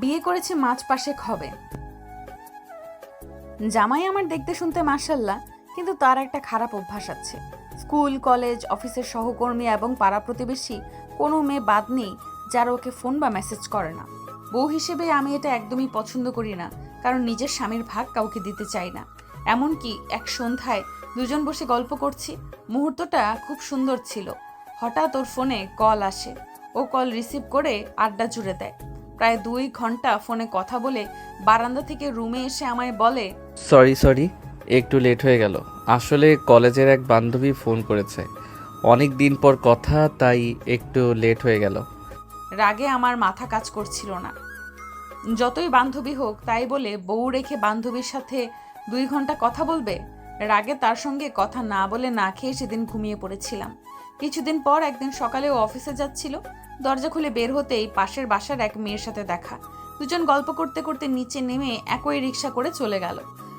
বিয়ে করেছি মাছ পাশে হবে। জামাই আমার দেখতে শুনতে মার্শাল্লাহ কিন্তু তার একটা খারাপ অভ্যাস আছে। স্কুল, কলেজ, অফিসের সহকর্মী এবং পাড়া প্রতিবেশী কোনো মেয়ে বাদ নেই, যারা ওকে ফোন বা মেসেজ করে না। বউ হিসেবে আমি এটা একদমই পছন্দ করি না, কারণ নিজের স্বামীর ভাগ কাউকে দিতে চাই না। এমনকি এক সন্ধ্যায় দুজন বসে গল্প করছি, মুহূর্তটা খুব সুন্দর ছিল। হঠাৎ ওর ফোনে কল আসে। ও কল রিসিভ করে আড্ডা জুড়ে দেয়। প্রায় দুই ঘণ্টা ফোনে কথা বলে বারান্দা থেকে রুমে এসে আমায় বলে সরি সরি একটু লেট হয়ে গেল। আসলে কলেজের এক বান্ধবী ফোন করেছে। অনেক দিন পর কথা তাই একটু লেট হয়ে গেল। রাগে আমার মাথা কাজ করছিল না। যতই বান্ধবী হোক তাই বলে বউ রেখে বান্ধবীর সাথে দুই ঘণ্টা কথা বলবে? রাগে তার সঙ্গে কথা না বলে না খেয়ে সেদিন ঘুমিয়ে পড়েছিলাম। কিছুদিন পর একদিন সকালে ও অফিসে যাচ্ছিল। দরজা খুলে বের হতেই পাশের বাসার এক মেয়ের সাথে দেখা। দুজন গল্প করতে করতে নিচে নেমে একই রিক্সা করে চলে গেল।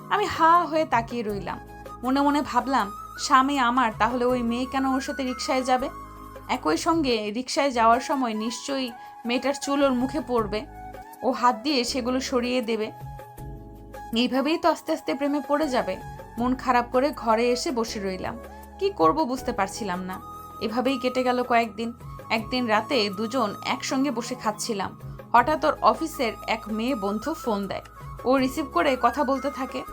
আমি হা হয়ে তাকিয়ে রইলাম। মনে মনে ভাবলাম, স্বামী আমার, তাহলে ওই মেয়ে কেন ওর সাথে রিক্সায় যাবে? একই সঙ্গে রিক্সায় যাওয়ার সময় নিশ্চয়ই মেয়েটার চুল ওর মুখে পড়বে। ও হাত দিয়ে সেগুলো সরিয়ে দেবে। এইভাবেই তো আস্তে আস্তে প্রেমে পড়ে যাবে। মন খারাপ করে ঘরে এসে বসে রইলাম। কি করব বুঝতে পারছিলাম না। এভাবেই কেটে গেল কয়েকদিন। একদিন রাতে দুজন একসঙ্গে বসে খাচ্ছিলাম। হঠাৎ ওর অফিসের এক মেয়ে বন্ধু ফোন দেয়। ও রিসিভ করে কথা বলতে থাকে।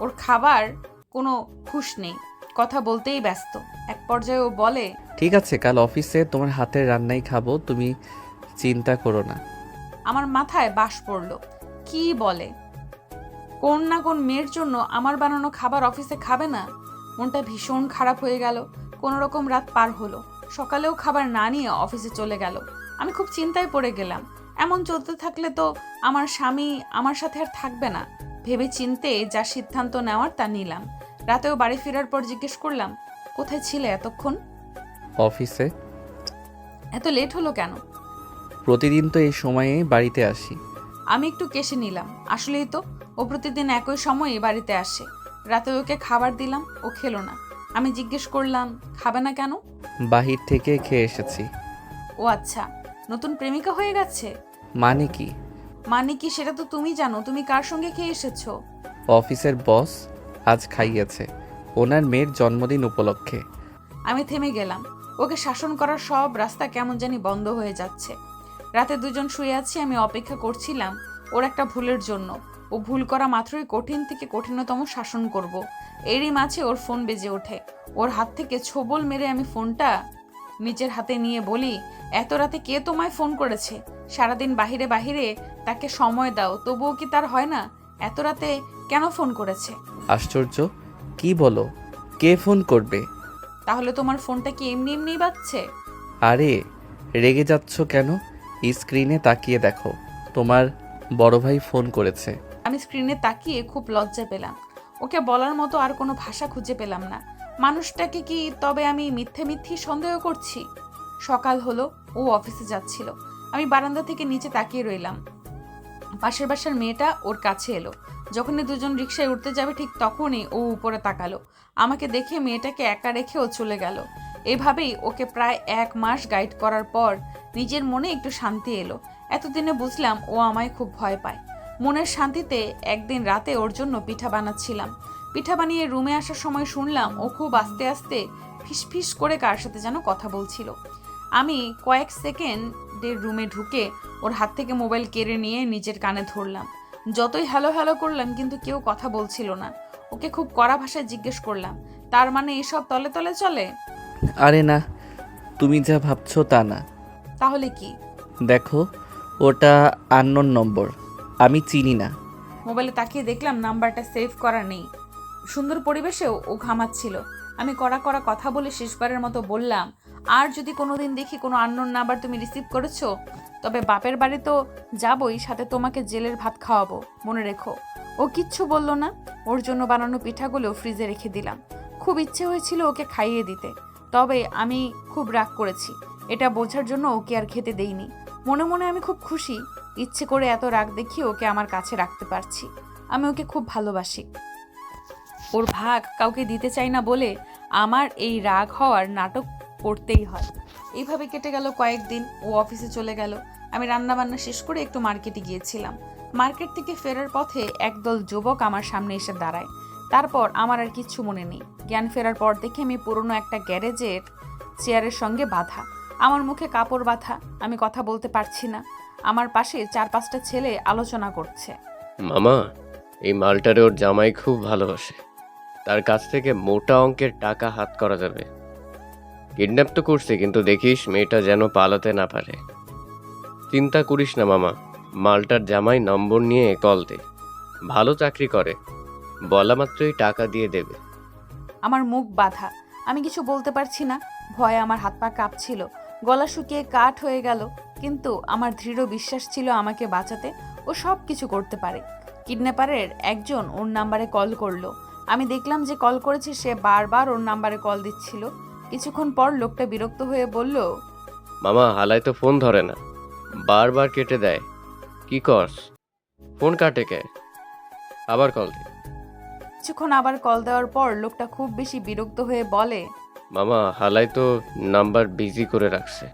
ওর খাবার কোনো খুশ নেই। কথা বলতেই ব্যস্ত। এক পর্যায়ে ও বলে ঠিক আছে কাল অফিসে তোমার হাতের রান্নাই খাব তুমি চিন্তা করো না। আমার মাথায় বাস পড়ল। কি বলে? কোন না কোন মেয়ের জন্য আমার বানানো খাবার অফিসে খাবে না? মনটা ভীষণ খারাপ হয়ে গেল। কোনো রকম রাত পার হলো। সকালেও খাবার না নিয়ে অফিসে চলে গেল। আমি খুব চিন্তায় পড়ে গেলাম। এমন চলতে থাকলে তো আমার স্বামী আমার সাথে আর থাকবে না। ভেবে চিনতে যা সিদ্ধান্ত নেওয়ার তা নিলাম। রাতেও বাড়ি ফেরার পর জিজ্ঞেস করলাম কোথায় ছিলে এতক্ষণ? অফিসে। এত লেট হলো কেন? প্রতিদিন তো এই সময়ে বাড়িতে আসি। আমি একটু কেশে নিলাম। আসলেই তো ও প্রতিদিন একই সময়ে বাড়িতে আসে। রাতে ওকে খাবার দিলাম ও খেলো না। আমি জিজ্ঞেস করলাম খাবে না কেন? বাহির থেকে খেয়ে এসেছি। ও আচ্ছা নতুন প্রেমিকা হয়ে গেছে? মানে কি? মানে কি সেটা তো তুমি জানো তুমি কার সঙ্গে খেয়ে এসেছ? অফিসের বস আজ খাইয়েছে ওনার মেয়ের জন্মদিন উপলক্ষে। আমি থেমে গেলাম ওকে শাসন করার সব রাস্তা কেমন জানি বন্ধ হয়ে যাচ্ছে। রাতে দুজন শুয়ে আছি আমি অপেক্ষা করছিলাম ওর একটা ভুলের জন্য। ও ভুল করা মাত্রই কঠিন থেকে কঠিনতম শাসন করব। এরই মাঝে ওর ফোন বেজে ওঠে। ওর হাত থেকে ছোবল মেরে আমি ফোনটা নিজের হাতে নিয়ে বলি এত রাতে কে তোমায় ফোন করেছে? সারাদিন বাহিরে বাহিরে তাকে সময় দাও তবুও কি তার হয় না? এত রাতে কেন ফোন করেছে? আশ্চর্য কি বলো? কে ফোন করবে? তাহলে তোমার ফোনটা কি এমনি এমনি বাজছে? আরে রেগে যাচ্ছ কেন? স্ক্রিনে তাকিয়ে দেখো তোমার বড় ভাই ফোন করেছে। আমি স্ক্রিনে তাকিয়ে খুব লজ্জা পেলাম। ওকে বলার মতো আর কোনো ভাষা খুঁজে পেলাম না। মানুষটাকে কি তবে আমি মিথ্যে মিথ্যে সন্দেহ করছি? সকাল হলো, ও অফিসে যাচ্ছিল। আমি বারান্দা থেকে নিচে তাকিয়ে রইলাম। পাশের বাসার মেয়েটা ওর কাছে এলো। যখনই দুজন রিক্সায় উঠতে যাবে ঠিক তখনই ও উপরে তাকালো। আমাকে দেখে মেয়েটাকে একা রেখে ও চলে গেল। এভাবেই ওকে প্রায় এক মাস গাইড করার পর নিজের মনে একটু শান্তি এলো। এতদিনে বুঝলাম ও আমায় খুব ভয় পায়। মনের শান্তিতে একদিন রাতে ওর জন্য পিঠা বানাচ্ছিলাম। পিঠা বানিয়ে রুমে আসার সময় শুনলাম ও খুব আস্তে আস্তে ফিসফিস করে কার সাথে যেন কথা বলছিল। আমি কয়েক সেকেন্ডের রুমে ঢুকে ওর হাত থেকে মোবাইল কেড়ে নিয়ে নিজের কানে ধরলাম। যতই হ্যালো হ্যালো করলাম কিন্তু কেউ কথা বলছিল না। ওকে খুব কড়া ভাষায় জিজ্ঞেস করলাম তার মানে এসব তলে তলে চলে? আরে না তুমি যা ভাবছ তা না। তাহলে কি? দেখো ওটা আননোন নম্বর আমি চিনি না। মোবাইলে তাকিয়ে দেখলাম নাম্বারটা সেভ করা নেই। সুন্দর পরিবেশেও ও ঘামাচ্ছিল। আমি কড়া কড়া কথা বলে শেষবারের মতো বললাম, আর যদি কোনোদিন দেখি কোনো আননোন নাম্বার তুমি রিসিভ করেছ, তবে বাপের বাড়ি তো যাবই, সাথে তোমাকে জেলের ভাত খাওয়াবো। মনে রেখো। ও কিচ্ছু বলল না। ওর জন্য বানানো পিঠাগুলো ফ্রিজে রেখে দিলাম। খুব ইচ্ছে হয়েছিল ওকে খাইয়ে দিতে। তবে আমি খুব রাগ করেছি। এটা বোঝার জন্য ওকে আর খেতে দেইনি। মনে মনে আমি খুব খুশি। ইচ্ছে করে এত রাগ দেখিয়ে ওকে আমার কাছে রাখতে পারছি। আমি ওকে খুব ভালোবাসি। ওর ভাগ কাউকে দিতে চাই না বলে আমার এই রাগ হওয়ার নাটক করতেই হয়। এইভাবে কেটে গেল কয়েকদিন, ও অফিসে চলে গেল। আমি রান্নাবান্না শেষ করে একটু মার্কেটে গিয়েছিলাম। মার্কেট থেকে ফেরার পথে একদল যুবক আমার সামনে এসে দাঁড়ায়। তারপর আমার আর কিচ্ছু মনে নেই। জ্ঞান ফেরার পর দেখে আমি পুরনো একটা গ্যারেজের চেয়ারের সঙ্গে বাঁধা। আমার মুখে কাপড় বাঁধা আমি কথা বলতে পারছি না। আমার পাশে চার পাঁচটা ছেলে আলোচনা করছে। মামা এই মালটারে ওর জামাই খুব ভালোবাসে। তার কাছ থেকে মোটা অঙ্কের টাকা হাত করা যাবে। কিডন্যাপ তো করছে কিন্তু দেখিস মেয়েটা যেন পালাতে না পারে। চিন্তা করিস না মামা মালটার জামাই নম্বর নিয়ে কল দে। ভালো চাকরি করে বলা মাত্রই টাকা দিয়ে দেবে। আমার মুখ বাধা আমি কিছু বলতে পারছি না। ভয়ে আমার হাত পা কাঁপছিল। গলা শুকিয়ে কাঠ হয়ে গেল কিন্তু আমার দৃঢ় বিশ্বাস ছিল আমাকে বাঁচাতে ও সব কিছু করতে পারে। কিডন্যাপারের একজন ওর নাম্বারে কল করল। আমি দেখলাম যে কল করেছে সে বারবার ওর নাম্বারে কল দিচ্ছিল। কিছুক্ষণ পর লোকটা বিরক্ত হয়ে বলল মামা হালাই তো ফোন ধরে না। বারবার কেটে দেয়। কি করস? ফোন কাটে কে? আবার কল দে। কিছুক্ষণ আবার কল দেওয়ার পর লোকটা খুব বেশি বিরক্ত হয়ে বলে মামা হালাই তো নাম্বার বিজি করে রাখছে।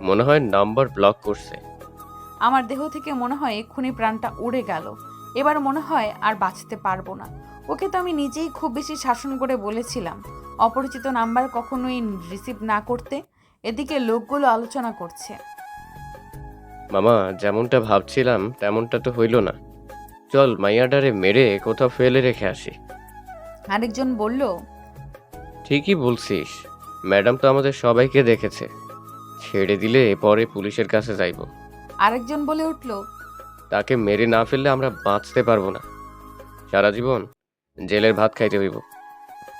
মনে হয় নাম্বার ব্লক করছে। আমার দেহ থেকে মনে হয় এক্ষুনি প্রাণটা উড়ে গেল। এবার মনে হয় আর বাঁচতে পারব না। ওকে তো আমি নিজেই খুব বেশি শাসন করে বলেছিলাম অপরিচিত নাম্বার কখনোই রিসিভ না করতে। এদিকে লোকগুলো আলোচনা করছে। মামা যেমনটা ভাবছিলাম তেমনটা তো হইল না। চল মাইয়াডারে মেরে কোথাও ফেলে রেখে আসি। আরেকজন বলল ঠিকই বলছিস। ম্যাডাম তো আমাদের সবাইকে দেখেছে। ছেড়ে দিলে পরে পুলিশের কাছে যাইব। আরেকজন বলে উঠল তাকে মেরে না ফেললে আমরা বাঁচতে পারব না। সারা জীবন জেলের ভাত খাইতে হইব।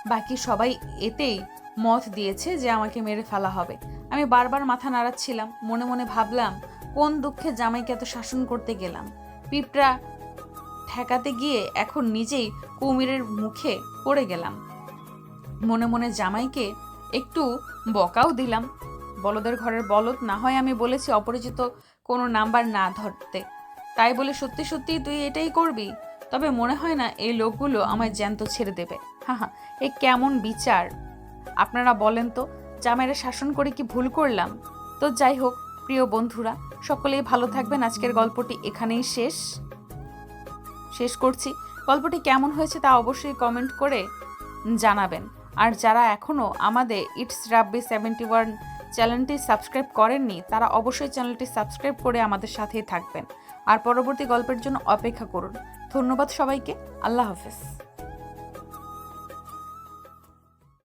বাকি সবাই এতেই মত দিয়েছে যে আমাকে মেরে ফেলা হবে। আমি বারবার মাথা নাড়াচ্ছিলাম মনে মনে ভাবলাম কোন দুঃখে জামাইকে এত শাসন করতে গেলাম? পিঁপড়া ঠেকাতে গিয়ে এখন নিজেই কুমিরের মুখে পড়ে গেলাম। মনে মনে জামাইকে একটু বকাও দিলাম। বলদের ঘরের বলদ না হয় আমি বলেছি অপরিচিত কোনো নাম্বার না ধরতে। তাই বলে সত্যি সত্যি তুই এটাই করবি? তবে মনে হয় না এই লোকগুলো আমায় জ্যান্ত ছেড়ে দেবে। হা হা এ কেমন বিচার। আপনারা বলেন তো জামাইরা শাসন করে কি ভুল করলাম? তো যাই হোক, প্রিয় বন্ধুরা, সকলেই ভালো থাকবেন। আজকের গল্পটি এখানেই শেষ। শেষ করছি। গল্পটি কেমন হয়েছে তা অবশ্যই কমেন্ট করে জানাবেন। আর যারা এখনও আমাদের ইটস রাব্বি সেভেন্টি ওয়ান চ্যানেলটি সাবস্ক্রাইব করেননি, তারা অবশ্যই চ্যানেলটি সাবস্ক্রাইব করে আমাদের সাথেই থাকবেন। আর পরবর্তী গল্পের জন্য অপেক্ষা করুন। ধন্যবাদ সবাইকে। আল্লাহ হাফেজ।